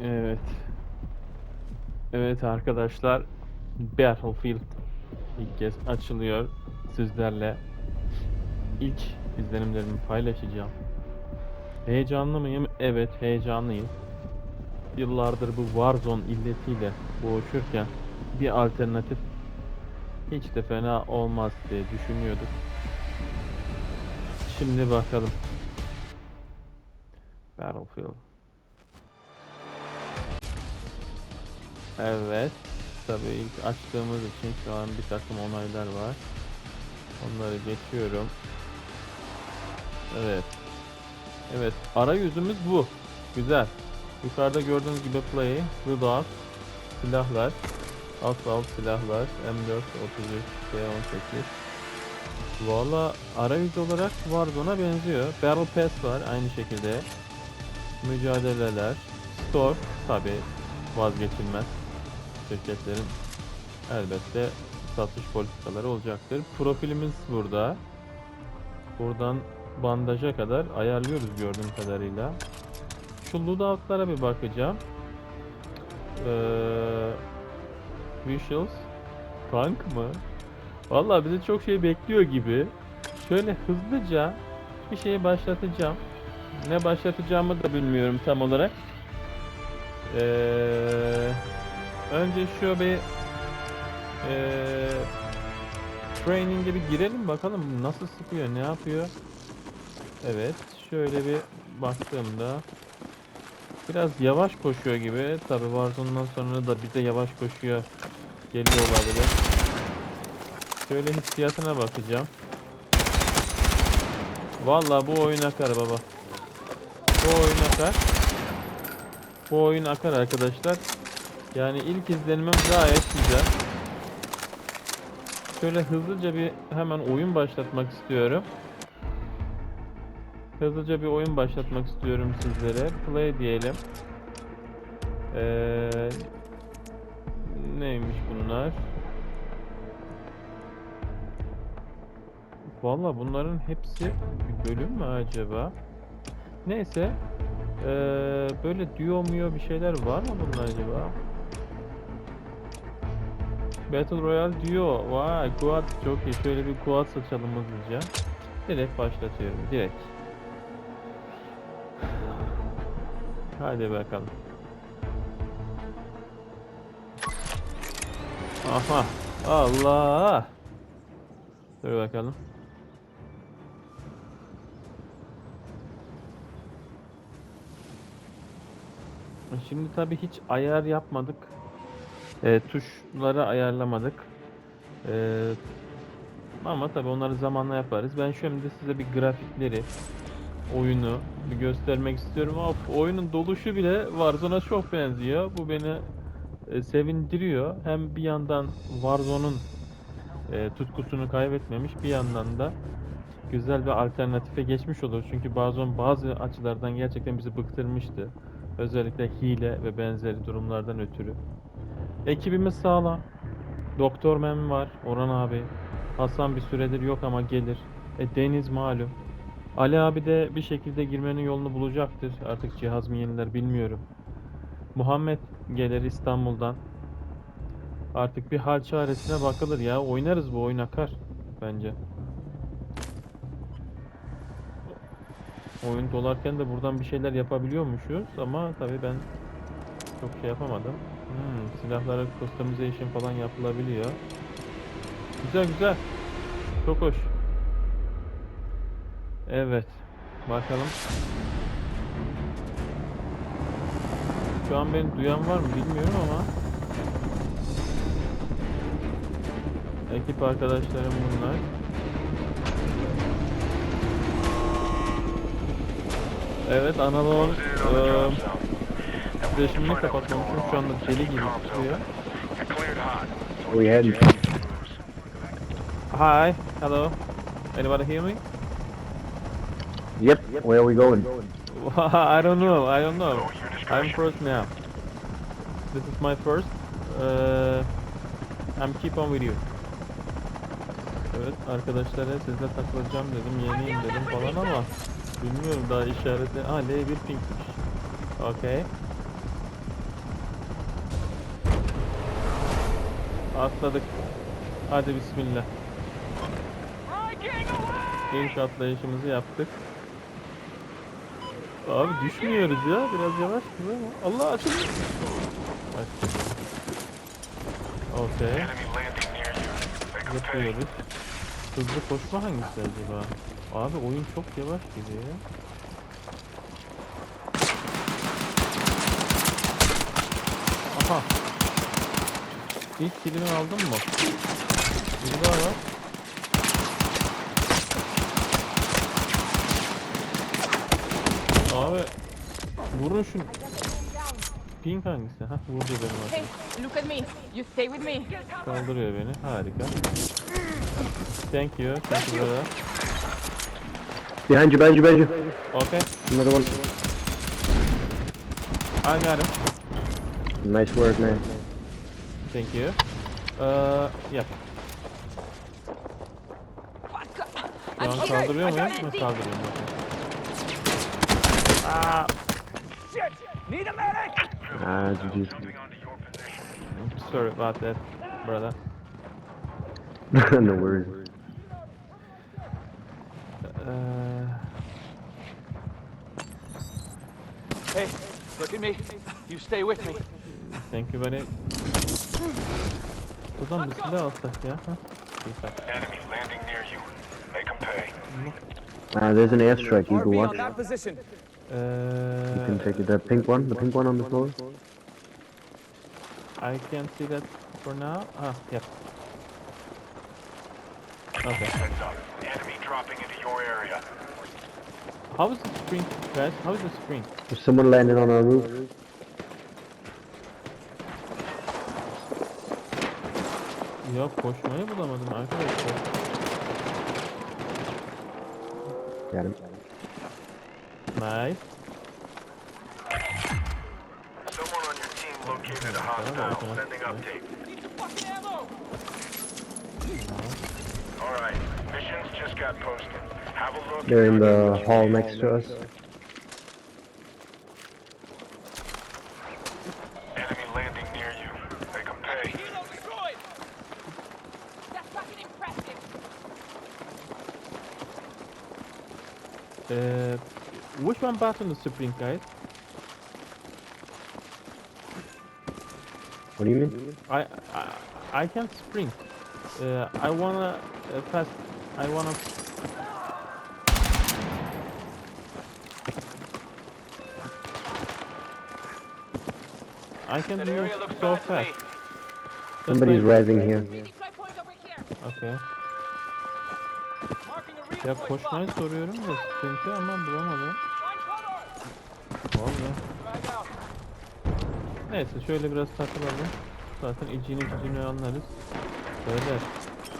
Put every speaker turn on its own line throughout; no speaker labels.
Evet. Evet arkadaşlar. Battlefield ilk kez açılıyor. Sizlerle ilk izlenimlerimi paylaşacağım. Heyecanlı mıyım? Evet heyecanlıyım. Yıllardır bu Warzone illetiyle boğuşurken bir alternatif hiç de fena olmaz diye düşünüyorduk. Şimdi bakalım. Battlefield. Evet. Tabii ilk açtığımız için şu an bir takım onaylar var. Onları geçiyorum. Evet. Evet. Arayüzümüz bu. Güzel. Yukarıda gördüğünüz gibi play, reload, silahlar, assault silahlar, M4, 33, P18. Valla arayüz olarak Warzone'a benziyor. Battle Pass var aynı şekilde. Mücadeleler, store tabi vazgeçilmez. Şirketlerin elbette satış politikaları olacaktır. Profilimiz burada. Buradan bandaja kadar ayarlıyoruz gördüğüm kadarıyla. Şu loadout'lara bir bakacağım. Ee, visuals. Tank mı? Vallahi bizi çok şey bekliyor gibi. Şöyle hızlıca bir şeyi başlatacağım. Ne başlatacağımı da bilmiyorum tam olarak. Ee, önce şu bir ee, training'e bir girelim bakalım nasıl sıkıyor, ne yapıyor. Evet, şöyle bir baktığımda biraz yavaş koşuyor gibi. Tabi Warzone'dan sonra da bize yavaş koşuyor geliyor olabilir. Şöyle hissiyatına bakacağım. Vallahi bu oyun akar baba. Bu oyun akar. Bu oyun akar arkadaşlar. Yani ilk izlenimim gayet güzel. Şöyle hızlıca bir hemen oyun başlatmak istiyorum. Hızlıca bir oyun başlatmak istiyorum sizlere. Play diyelim. Ee, neymiş bunlar? Valla bunların hepsi bir bölüm mü acaba? Neyse. Ee, böyle duo muyo bir şeyler var mı bunlar acaba? Battle Royale Duo. Vay quad çok iyi. Şöyle bir quad seçelim hızlıca. Direkt başlatıyorum. Direkt. Hadi bakalım. Aha. Allah. Dur bakalım. Şimdi tabii hiç ayar yapmadık. E, tuşları ayarlamadık. E, ama tabii onları zamanla yaparız. Ben şimdi size bir grafikleri, oyunu bir göstermek istiyorum. Of, oyunun doluşu bile Warzone'a çok benziyor. Bu beni e, sevindiriyor. Hem bir yandan Warzone'un e, tutkusunu kaybetmemiş, bir yandan da güzel bir alternatife geçmiş olur. Çünkü Warzone bazı açılardan gerçekten bizi bıktırmıştı. Özellikle hile ve benzeri durumlardan ötürü. Ekibimiz sağlam. Doktor Mem var, Orhan abi. Hasan bir süredir yok ama gelir. E Deniz malum. Ali abi de bir şekilde girmenin yolunu bulacaktır. Artık cihaz mı yeniler bilmiyorum. Muhammed gelir İstanbul'dan. Artık bir hal çaresine bakılır ya. Oynarız bu oyun akar bence. Oyun dolarken de buradan bir şeyler yapabiliyormuşuz ama tabii ben çok şey yapamadım. Hmm, silahlara customization falan yapılabiliyor. Güzel güzel. Çok hoş. Evet. Bakalım. Şu an beni duyan var mı bilmiyorum ama Ekip arkadaşlarım bunlar. Evet analog eee titreşimini kapatmamışım şu anda deli gibi tutuyor.
We had
Hi, hello. Anybody hear me?
Yep. Where are we going?
I don't know. I don't know. I'm first now. This is my first. Uh, I'm keep on with you. Evet arkadaşlara sizle takılacağım dedim, yeniyim dedim falan ama bilmiyorum daha işareti. Ha L1 pinkmiş. Okay. Atladık. Hadi bismillah. İlk atlayışımızı yaptık. Abi düşmüyoruz ya. Biraz yavaş ama. Allah açıldı. Okey. Yapıyoruz. Hızlı koşma hangisi acaba? Abi oyun çok yavaş gidiyor ya. Aha. İlk kilimi aldın mı? Bir daha var. Abi vurun şunu. Pink hangisi? Hah vurdu benim
Hey,
arkadaşım.
look at me. You stay with me.
Kaldırıyor beni. Harika. Thank you. Thank you brother.
Behind you, behind you, behind you.
Okay.
Another one.
I got him.
Nice work, man.
Thank you. Uh, yep. Şu an kaldırıyor muyum? Ha, Kaldırıyorum. Okay. Aa,
Ah, GG.
Moving onto your position.
sorry about that, brother.
no worries.
Uh,
Hey, look at me. You stay with me.
thank you buddy. Buradan bir silah alsak ya. Ha?
Enemy landing near you. Make 'em pay.
Ah, there's an airstrike, Eagle
RV on
Watch.
that.
You can
Uh,
take it. The pink one, the pink one on the floor.
I can't see that for now. Ah, yep. Okay.
Enemy dropping into your area.
How is the spring, guys? How is the spring?
There's someone landing on our roof.
Ya koşmayı bulamadım arkadaşlar.
Got him.
Nice.
Someone on your team located a hostile. Sending update. All right. Missions just got posted. Have a look.
They're in the hall next to us.
Which one button is spring, guys?
What do you mean?
I I, I can't sprint. Uh, I wanna uh, fast. I wanna. I can
That
move so
to
fast.
Somebody's rising here.
Okay. Ya koşmayı soruyorum da sıkıntı ama bulamadım.
Out.
Neyse şöyle biraz takılalım. Zaten icini cicini anlarız. Böyle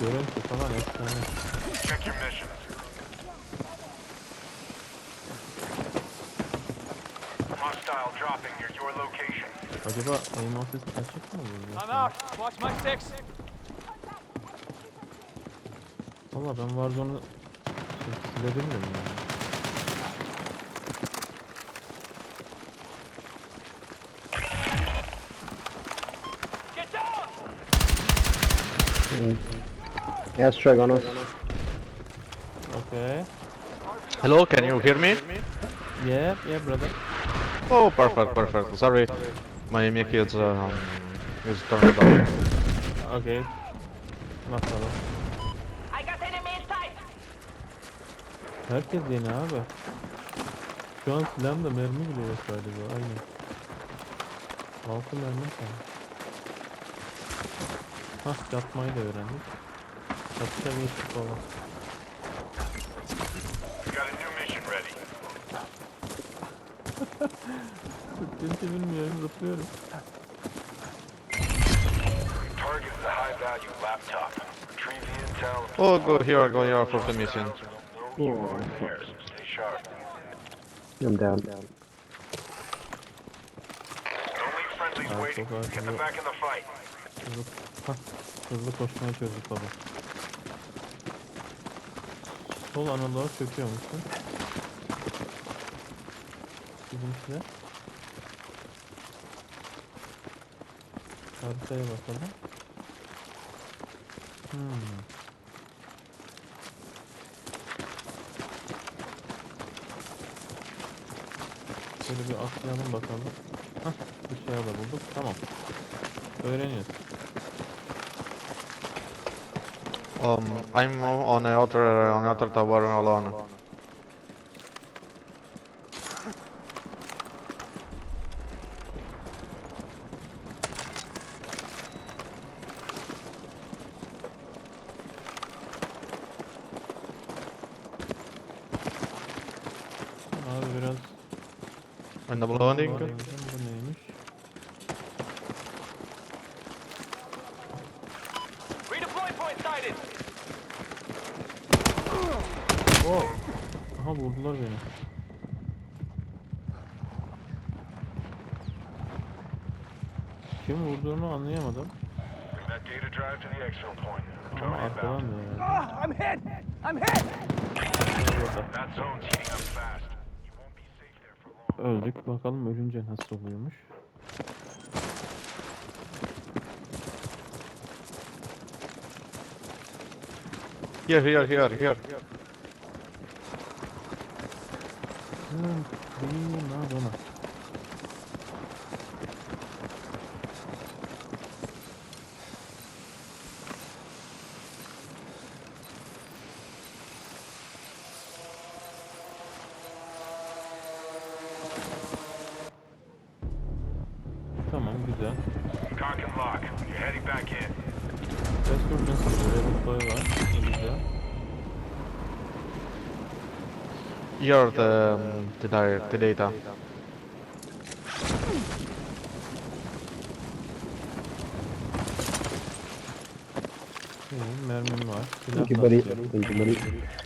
görüntü falan efsane.
Check your missions. Hostile dropping near your location.
Acaba aim assist açık mı burada?
I'm out. Watch my six.
Valla ben Warzone'u silebilmiyorum yani.
Airstrike on us.
Okay.
Hello, can you hear me?
Yeah, yeah brother.
Oh, perfect, perfect. Sorry, my mic is um, is turned down.
Okay. No problem.
I got enemy in sight.
Herkes yeni abi. Şu an silahımda mermi bile yok galiba. Aynen. 6 mermi kaldı. Hah yatmayı da öğrendik.
Yatta bir ekip olan.
Türkçesi bilmiyorum zıplıyorum.
Oh, go here, go here for the mission.
Oh,
I'm down. down.
Don't leave friendlies waiting. Get them back in the fight.
Hızlı, hah, hızlı koşmaya çözdük baba. Sol analoğa çöküyormuşsun. Bizimkiler. Haritaya bakalım. Hmm. Şöyle bir atlayalım bakalım. Hah, dışarıda bulduk. Tamam. Öğreniyoruz.
Um, I'm on another on another tower alone.
Abi biraz
In the loading.
Kim vurduğunu anlayamadım. Ama arkadan da yani.
Ah, I'm hit. I'm hit.
Öldük. Bakalım ölünce nasıl oluyormuş.
Here, here, here, here.
Hmm, prima donna.
Here the um, the, di- the data.
Benim mermim var. Silah
Thank you, buddy.
basıyorum.
Thank you, buddy.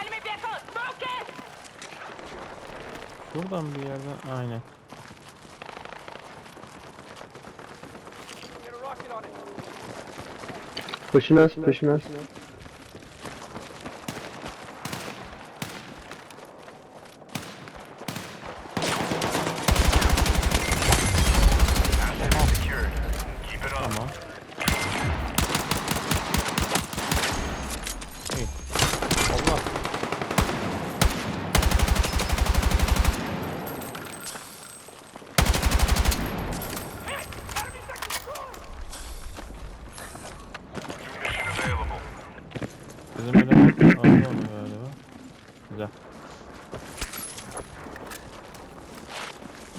Enemy vehicle. Smoke it.
Şuradan bir yerden aynen.
Pushing us, pushing us.
Onu galiba. Güzel.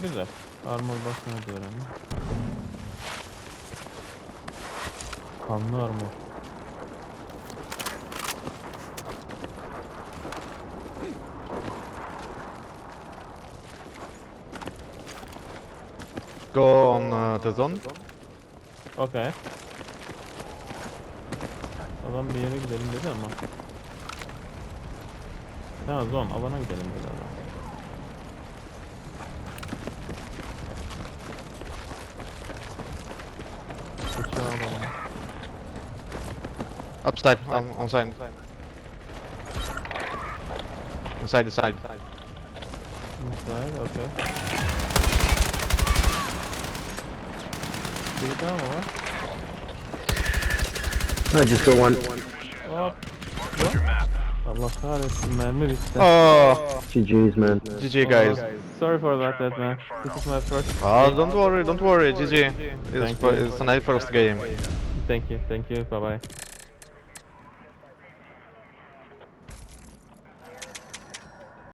Güzel. Armor basmayı da öğrendim. Kanlı armor.
Go on uh, the zone.
Okey. Adam bir yere gidelim dedi ama. Ha zon alana gidelim dedi adam. Alalım.
Upside, on, on side. Inside the side.
Inside, okey. Bir daha mı var?
I just got one.
Hop. Allah kahretsin mermi bitti.
Oh,
GG's, man.
GG guys.
Sorry for that, that man. This is my first.
Ah, don't worry, don't worry, GG. It's,
Thank
for,
you.
it's a nice first game.
Thank you, thank you. Bye bye.